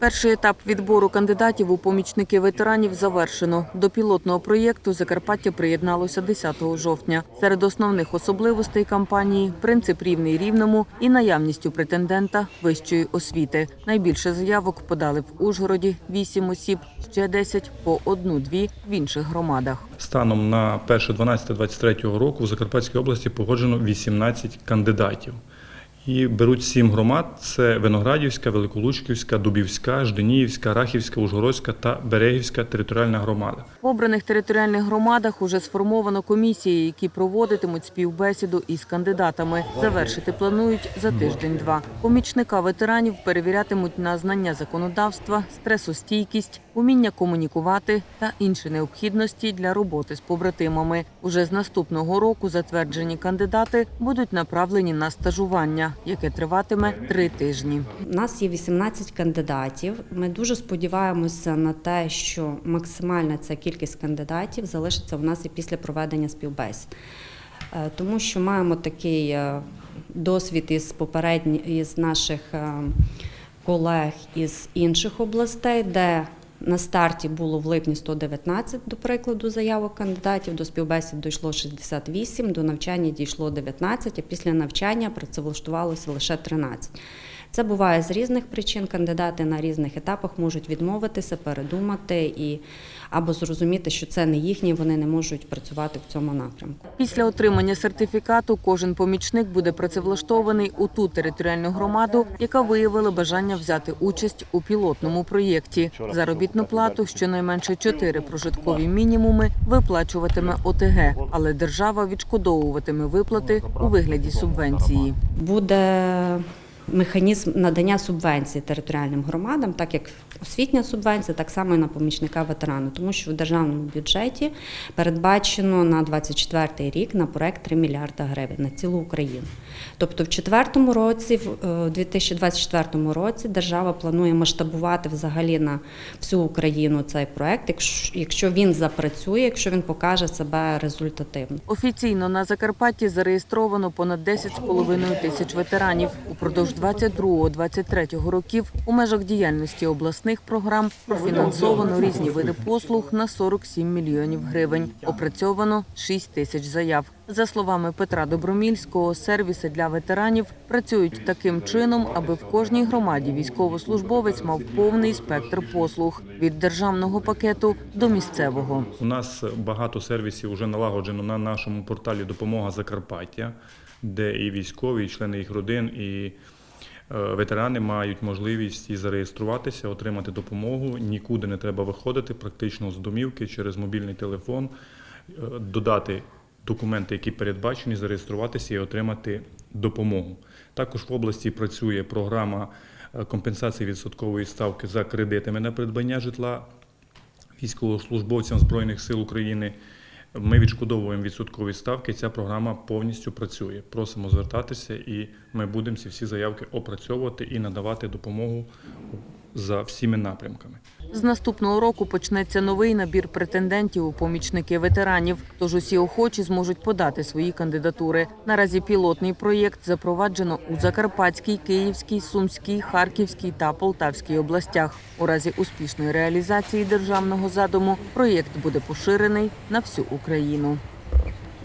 Перший етап відбору кандидатів у помічники ветеранів завершено. До пілотного проєкту Закарпаття приєдналося 10 жовтня. Серед основних особливостей кампанії принцип рівний рівному і наявністю претендента вищої освіти. Найбільше заявок подали в Ужгороді 8 осіб, ще 10 по одну-дві в інших громадах. Станом на 1.12.23 року в Закарпатській області погоджено 18 кандидатів. І беруть сім громад: це Виноградівська, Великолучківська, Дубівська, Жденіївська, Рахівська, Ужгородська та Берегівська територіальна громада. В обраних територіальних громадах уже сформовано комісії, які проводитимуть співбесіду із кандидатами. Завершити планують за тиждень-два. Помічника ветеранів перевірятимуть на знання законодавства, стресостійкість, уміння комунікувати та інші необхідності для роботи з побратимами. Уже з наступного року затверджені кандидати будуть направлені на стажування, яке триватиме три тижні. У нас є 18 кандидатів. Ми дуже сподіваємося на те, що максимальна ця кількість кандидатів залишиться в нас і після проведення співбесід. Е, Тому що маємо такий е, досвід із попередні із наших е, колег із інших областей, де на старті було в липні 119, до прикладу, заявок кандидатів, до співбесід дійшло 68, до навчання дійшло 19, а після навчання працевлаштувалося лише 13. Це буває з різних причин. Кандидати на різних етапах можуть відмовитися, передумати і або зрозуміти, що це не їхнє, вони не можуть працювати в цьому напрямку. Після отримання сертифікату кожен помічник буде працевлаштований у ту територіальну громаду, яка виявила бажання взяти участь у пілотному проєкті. Заробітну плату щонайменше чотири прожиткові мінімуми виплачуватиме ОТГ, але держава відшкодовуватиме виплати у вигляді субвенції. Буде механізм надання субвенцій територіальним громадам, так як освітня субвенція, так само і на помічника ветерану, тому що в державному бюджеті передбачено на 24 рік на проект 3 мільярда гривень на цілу Україну. Тобто, в четвертому році, в е, 2024 році, держава планує масштабувати взагалі на всю Україну цей проект, якщо він запрацює, якщо він покаже себе результативно. Офіційно на Закарпатті зареєстровано понад 10,5 тисяч ветеранів. Упродовж 22-23 років у межах діяльності обласних програм профінансовано різні види послуг на 47 мільйонів гривень. Опрацьовано 6 тисяч заяв. За словами Петра Добромільського, сервіси для ветеранів працюють таким чином, аби в кожній громаді військовослужбовець мав повний спектр послуг від державного пакету до місцевого. У нас багато сервісів вже налагоджено на нашому порталі Допомога Закарпаття, де і військові, і члени їх родин, і ветерани мають можливість і зареєструватися, отримати допомогу. Нікуди не треба виходити, практично з домівки через мобільний телефон, е, додати документи, які передбачені, зареєструватися і отримати допомогу. Також в області працює програма е, компенсації відсоткової ставки за кредитами на придбання житла військовослужбовцям Збройних сил України. Ми відшкодовуємо відсоткові ставки. Ця програма повністю працює. Просимо звертатися, і ми будемо ці всі заявки опрацьовувати і надавати допомогу за всіми напрямками. З наступного року почнеться новий набір претендентів у помічники ветеранів. Тож усі охочі зможуть подати свої кандидатури. Наразі пілотний проєкт запроваджено у Закарпатській, Київській, Сумській, Харківській та Полтавській областях. У разі успішної реалізації державного задуму проєкт буде поширений на всю Україну.